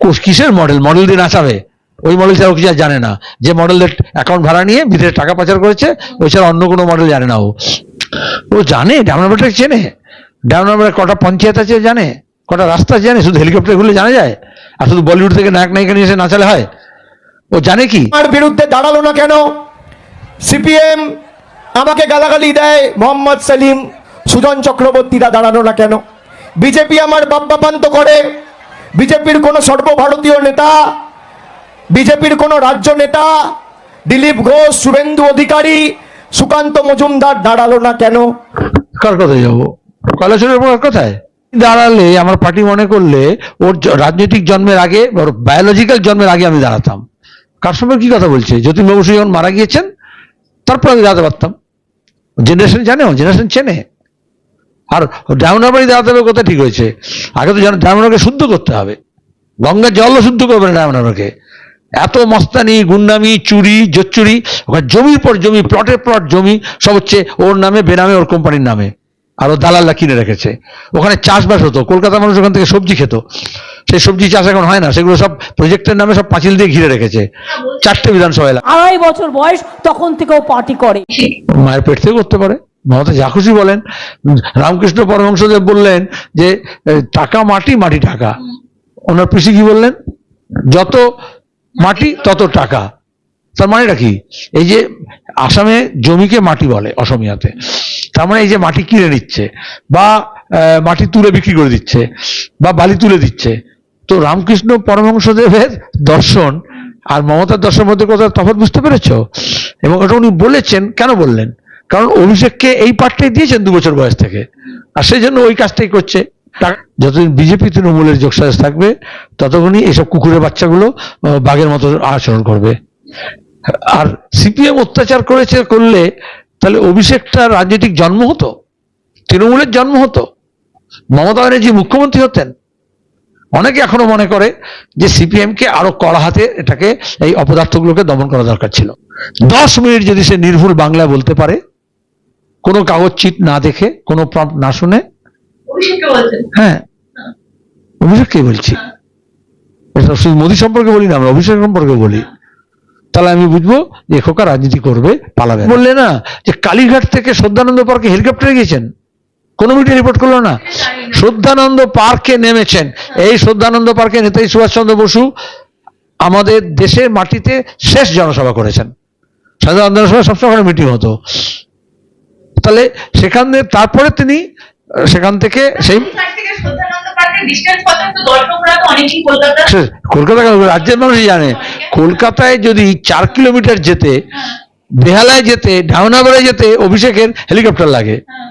কিসের model model দিয়ে নাচাবে। ওই মডেল ছাড়া কিছু জানে না। যে মডেলের অ্যাকাউন্ট ভাড়া নিয়ে বিদেশে টাকা পাচার করেছে, ওই ছাড়া অন্য কোনো মডেল জানে না ও। ও জানে ডায়মন্ডবার্গটা চেনে। ডায়মন্ডবার্গের কটা পঞ্চায়েত আছে জানে। কটা রাস্তা জানে, শুধু হেলিকপ্টার ঘুরলে জানা যায়? আর শুধু বলিউড থেকে নায়ক নায়িকা নিয়ে এসে নাচালে হয়? ও জানে কি? আমার বিরুদ্ধে দাঁড়াল না কেন? সিপিএম আমাকে গালাগালি দেয়, মোহাম্মদ সেলিম, সুজন চক্রবর্তীরা দাঁড়ানো না কেন? বিজেপি আমার বাপ্পাপান্ত করে। বিজেপির কোনো সর্বভারতীয় নেতা, বিজেপির কোনো রাজ্য নেতা, দিলীপ ঘোষ, শুভেন্দু অধিকারী, সুকান্ত মজুমদার দাঁড়াল না কেন? কার কথায় যাব? কলাচরের পর কথায়? দাঁড়ালে, আমার পার্টি মনে করলে, ওর রাজনৈতিক জন্মের আগে, ওর বায়োলজিক্যাল জন্মের আগে আমি দাঁড়াতাম। কার সঙ্গে কি কথা বলছে? যতীন বাবু যখন মারা গিয়েছেন, তারপর আমি দাঁড়াতে পারতাম। জেনারেশন জানে জেনারেশন চেনে। আর ডায়মন্ডাবাড়ি দাঁড়াতে হবে কোথায় ঠিক হয়েছে। আগে তো ডায়মন্ডারকে শুদ্ধ করতে হবে। গঙ্গার জলও শুদ্ধ করবে না ডায়মন্ডারকে এত মস্তানি গুন্ডামি চুরি জোচ্চুরি ওখানে জমির পর জমি প্লটের প্লট জমি সব হচ্ছে ওর নামে বেনামে ওর কোম্পানির নামে। আর ও দালাল্লা কিনে রেখেছে। ওখানে চাষবাস হতো। কলকাতা মানুষ ওখান থেকে সবজি খেত। সেই সবজি চাষ এখন হয় না। সেগুলো সব প্রজেক্টের নামে সব পাঁচিল দিয়ে ঘিরে রেখেছে। চারটে বিধানসভা এলাকা। আড়াই বছর বয়স তখন থেকেও পার্টি করে। মায়ের পেট থেকে করতে পারে। মমতা যা খুশি বলেন। রামকৃষ্ণ পরমহংসদেব বললেন যে টাকা মাটি মাটি টাকা। ওনার পিসি কি বললেন? যত মাটি, তত টাকা। তার মানেটা কি? এই যে আসামে জমিকে মাটি বলে অসমিয়াতে। তার মানে এই যে মাটি কিনে নিচ্ছে, বা মাটি তুলে বিক্রি করে দিচ্ছে, বা বালি তুলে দিচ্ছে। তো রামকৃষ্ণ পরমহংসদেবের দর্শন আর মমতার দর্শনের মধ্যে কথা তফাৎ বুঝতে পেরেছ? এবং ওটা উনি বলেছেন, কেন বললেন? কারণ অভিষেককে এই পাঠটাই দিয়েছেন দু বছর বয়স থেকে। আর সেই জন্য ওই কাজটাই করছে। যতদিন বিজেপি তৃণমূলের যোগসাজ থাকবে, ততক্ষণই এইসব কুকুরের বাচ্চাগুলো বাঘের মতো আচরণ করবে। আর সিপিএম অত্যাচার করেছে, করলে তাহলে অভিষেকটা রাজনৈতিক জন্ম হতো? তৃণমূলের জন্ম হতো? মমতা ব্যানার্জি মুখ্যমন্ত্রী হতেন? অনেকে এখনও মনে করে যে সিপিএম কে আরও কড়া হাতে এটাকে, এই অপদার্থগুলোকে দমন করা দরকার ছিল। দশ মিনিট যদি সে নির্ভুল বাংলায় বলতে পারে কোনো কাগজ চিট না দেখে কোনো প্রম্পট না শুনে। অভিষেককে বলছেন। হ্যাঁ। অভিষেককেই বলছি। এটা শুধু মোদী সম্পর্কে বলি না আমরা অভিষেক সম্পর্কে বলি। তাহলে আমি বুঝব যে খোকা রাজনীতি করবে পালাবে বললে না যে কালীঘাট থেকে শ্রদ্ধানন্দ পার্কে হেলিকপ্টারে গিয়েছেন? কোনো মিডিয়া রিপোর্ট করল না? শ্রদ্ধানন্দ পার্কে নেমেছেন। এই শ্রদ্ধানন্দ পার্কে নেতাজি সুভাষচন্দ্র বসু আমাদের দেশের মাটিতে শেষ জনসভা করেছেন। আন্দোলনের সময় সবসময় মিটিং হতো। তাহলে সেখান তারপরে তিনি সেখান থেকে সেই কলকাতা? রাজ্যের মানুষই জানে কলকাতায় যদি চার কিলোমিটার যেতে বেহালায় যেতে ডাউনাগড়ে যেতে অভিষেকের হেলিকপ্টার লাগে হ্যাঁ।